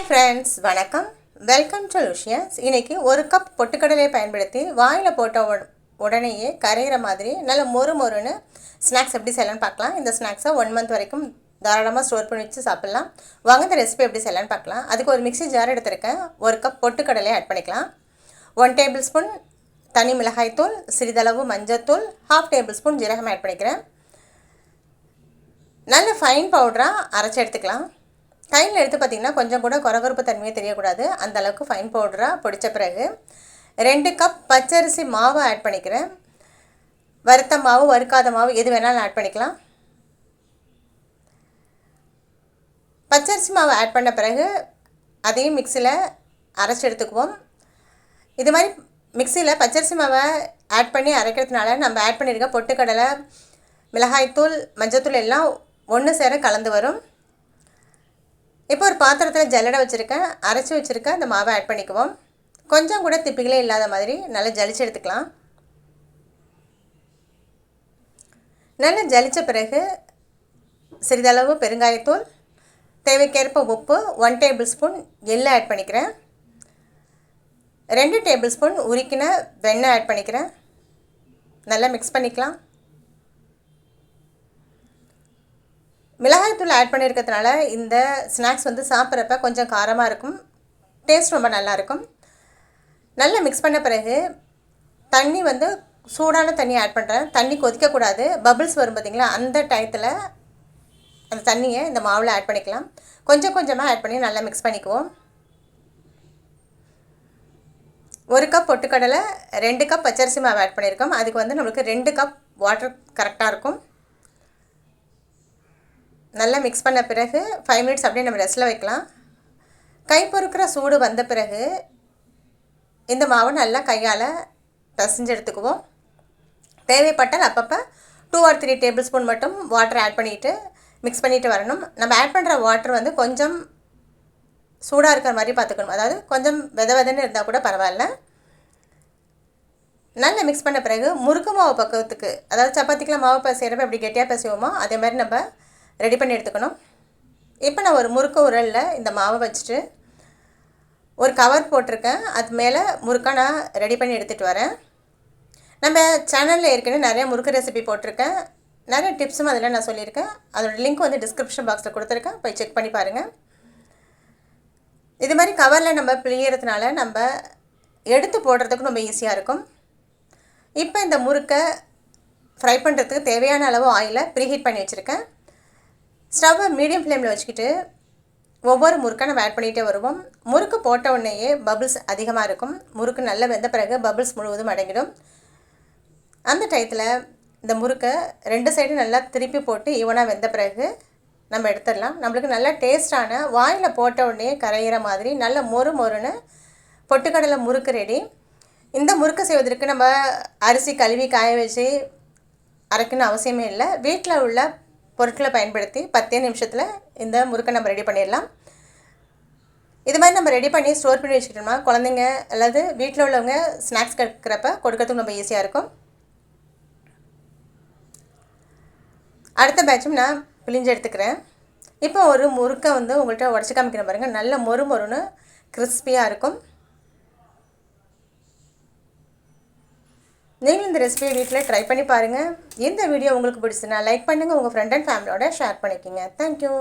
Hi friends வணக்கம். Welcome to லுஷியன்ஸ் இன்னைக்கு ஒரு கப் பொட்டுக்கடலையை பயன்படுத்தி வாயில் போட்ட உடனேயே கரையிற மாதிரி நல்ல மொறு மொறுன்னு ஸ்நாக்ஸ் எப்படி செய்யலாம்னு பார்க்கலாம். இந்த ஸ்நாக்ஸை ஒன் மந்த் வரைக்கும் தாராளமாக ஸ்டோர் பண்ணி வச்சு சாப்பிட்லாம். வாங்க இந்த ரெசிபி எப்படி செய்யலாம்னு பார்க்கலாம். அதுக்கு ஒரு மிக்ஸி ஜார் எடுத்திருக்கேன். ஒரு கப் பொட்டுக்கடலையை ஆட் பண்ணிக்கலாம். ஒன் டேபிள் ஸ்பூன் தனி மிளகாய்த்தூள் சிறிதளவு மஞ்சத்தூள் ஹாஃப் டேபிள் ஸ்பூன் ஜீரகம் ஆட் பண்ணிக்கிறேன். நல்ல ஃபைன் பவுடராக அரைச்சி எடுத்துக்கலாம். கையில் எடுத்து பார்த்திங்கன்னா கொஞ்சம் கூட குறகுறுப்பு தன்மையே தெரியக்கூடாது. அந்த அளவுக்கு ஃபைன் பவுடராக பிடிச்ச பிறகு ரெண்டு கப் பச்சரிசி மாவு ஆட் பண்ணிக்கிறேன். வறுத்த மாவு வறுக்காத மாவு எது வேணாலும் ஆட் பண்ணிக்கலாம். பச்சரிசி மாவு ஆட் பண்ண பிறகு அதையும் மிக்சியில் அரைச்சி எடுத்துக்குவோம். இது மாதிரி மிக்சியில் பச்சரிசி மாவை ஆட் பண்ணி அரைக்கிறதுனால நம்ம ஆட் பண்ணியிருக்க பொட்டுக்கடலை மிளகாய்த்தூள் மஞ்சத்தூள் எல்லாம் ஒன்று சேர கலந்து வரும். இப்போ ஒரு பாத்திரத்தில் ஜல்லடை வச்சுருக்கேன். அரைச்சி வச்சுருக்கேன். அந்த மாவை ஆட் பண்ணிக்குவோம். கொஞ்சம் கூட திப்பிகளே இல்லாத மாதிரி நல்லா ஜலிச்சு எடுத்துக்கலாம். நல்லா ஜலித்த பிறகு சிறிதளவு பெருங்காயத்தூள் தேவைக்கேற்ப உப்பு ஒன் டேபிள் ஸ்பூன் எள்ளு ஆட் பண்ணிக்கிறேன். ரெண்டு டேபிள் ஸ்பூன் உருக்கின வெண்ணெய் ஆட் பண்ணிக்கிறேன். நல்லா மிக்ஸ் பண்ணிக்கலாம். மிளகாய்த்தூள் ஆட் பண்ணியிருக்கிறதுனால இந்த ஸ்நாக்ஸ் வந்து சாப்பிட்றப்ப கொஞ்சம் காரமாக இருக்கும். டேஸ்ட் ரொம்ப நல்லாயிருக்கும் நல்லா மிக்ஸ் பண்ண பிறகு தண்ணி வந்து சூடான தண்ணி ஆட் பண்ணுறேன் தண்ணி கொதிக்கக்கூடாது பபிள்ஸ் வரும் பார்த்தீங்களா அந்த டயத்தில் அந்த தண்ணியை இந்த மாவில் ஆட் பண்ணிக்கலாம். கொஞ்சம் கொஞ்சமாக ஆட் பண்ணி நல்லா மிக்ஸ் பண்ணிக்குவோம். ஒரு கப் பொட்டுக்கடலை ரெண்டு கப் பச்சரிசி மாவு ஆட் பண்ணியிருக்கோம் அதுக்கு வந்து நம்மளுக்கு ரெண்டு கப் வாட்டர் கரெக்டாக இருக்கும். நல்லா மிக்ஸ் பண்ண பிறகு ஃபைவ் மினிட்ஸ் அப்படியே நம்ம ரெஸ்ட்டில் வைக்கலாம். கை பொறுக்கிற சூடு வந்த பிறகு இந்த மாவை நல்லா கையால் பசைஞ்சு எடுத்துக்குவோம். தேவைப்பட்டால் அப்பப்போ two or three tablespoon மட்டும் வாட்டர் ஆட் பண்ணிவிட்டு மிக்ஸ் பண்ணிவிட்டு வரணும். நம்ம ஆட் பண்ணுற வாட்டர் வந்து கொஞ்சம் சூடாக இருக்கிற மாதிரி பார்த்துக்கணும். அதாவது கொஞ்சம் வித வெதன்னு இருந்தால் கூட பரவாயில்ல. நல்லா மிக்ஸ் பண்ண பிறகு முறுக்கு மாவு பக்கத்துக்கு அதாவது சப்பாத்திக்கெலாம் மாவு பசைகிறப்ப எப்படி கெட்டியாக பசிவோமோ அதே மாதிரி நம்ம ரெடி பண்ணி எடுத்துக்கணும். இப்போ நான் ஒரு முறுக்க உரலில் இந்த மாவை வச்சுட்டு ஒரு கவர் போட்டிருக்கேன். அது மேலே முறுக்கை நான் ரெடி பண்ணி எடுத்துகிட்டு வரேன். நம்ம சேனலில் ஏற்கனவே நிறைய முறுக்கு ரெசிபி போட்டிருக்கேன். நிறைய டிப்ஸும் அதில் நான் சொல்லியிருக்கேன். அதோட லிங்க் வந்து டிஸ்கிரிப்ஷன் பாக்ஸில் கொடுத்துருக்கேன். போய் செக் பண்ணி பாருங்கள் இது மாதிரி கவரில் நம்ம பிழியறதுனால நம்ம எடுத்து போடுறதுக்கு ரொம்ப ஈஸியாக இருக்கும். இப்போ இந்த முறுக்கை ஃப்ரை பண்ணுறதுக்கு தேவையான அளவு ஆயிலை ப்ரீஹீட் பண்ணி வச்சுருக்கேன். ஸ்டவ்வை மீடியம் ஃப்ளேமில் வச்சுக்கிட்டு ஒவ்வொரு முறுக்கை நம்ம ஆட் பண்ணிகிட்டே வருவோம். முறுக்கு போட்ட உடனேயே பபிள்ஸ் அதிகமாக இருக்கும். முறுக்கு நல்லா வெந்த பிறகு பபிள்ஸ் முழுவதும் அடங்கிடும். அந்த டயத்தில் இந்த முறுக்கை ரெண்டு சைடும் நல்லா திருப்பி போட்டு ஈவனாக வெந்த பிறகு நம்ம எடுத்துடலாம். நம்மளுக்கு நல்லா டேஸ்டான வாயில் போட்ட உடனே கரையிற மாதிரி நல்ல மொறு மொறுன்னு பொட்டுக்கடலை முறுக்கு ரெடி இந்த முறுக்கு செய்வதற்கு நம்ம அரிசி கழுவி காய வச்சு அரைக்கணும் அவசியமே இல்லை. வீட்டில் உள்ள பொருட்களை பயன்படுத்தி பத்தே நிமிஷத்தில் இந்த முறுக்கை நம்ம ரெடி பண்ணிடலாம். இது மாதிரி நம்ம ரெடி பண்ணி ஸ்டோர் பண்ணி வச்சுக்கிட்டோம்னா குழந்தைங்க அல்லது வீட்டில் உள்ளவங்க ஸ்நாக்ஸ் கேட்குறப்ப கொடுக்கறதுக்கு ரொம்ப ஈஸியாக இருக்கும். அடுத்த பேட்சும் நான் பிழிஞ்சு எடுத்துக்கிறேன். இப்போ ஒரு முறுக்கை வந்து உங்கள்கிட்ட உடச்சி காமிக்கிற பாருங்கள் நல்ல மொறு மொறுன்னு கிறிஸ்பியாக இருக்கும். நீங்களும் இந்த ரெசிபியை வீட்டில் ட்ரை பண்ணி பாருங்கள் இந்த வீடியோ உங்களுக்கு பிடிச்சுன்னா லைக் பண்ணுங்கள் உங்கள் ஃப்ரெண்ட் அண்ட் ஃபேமிலியோட ஷேர் பண்ணிக்கோங்க. Thank you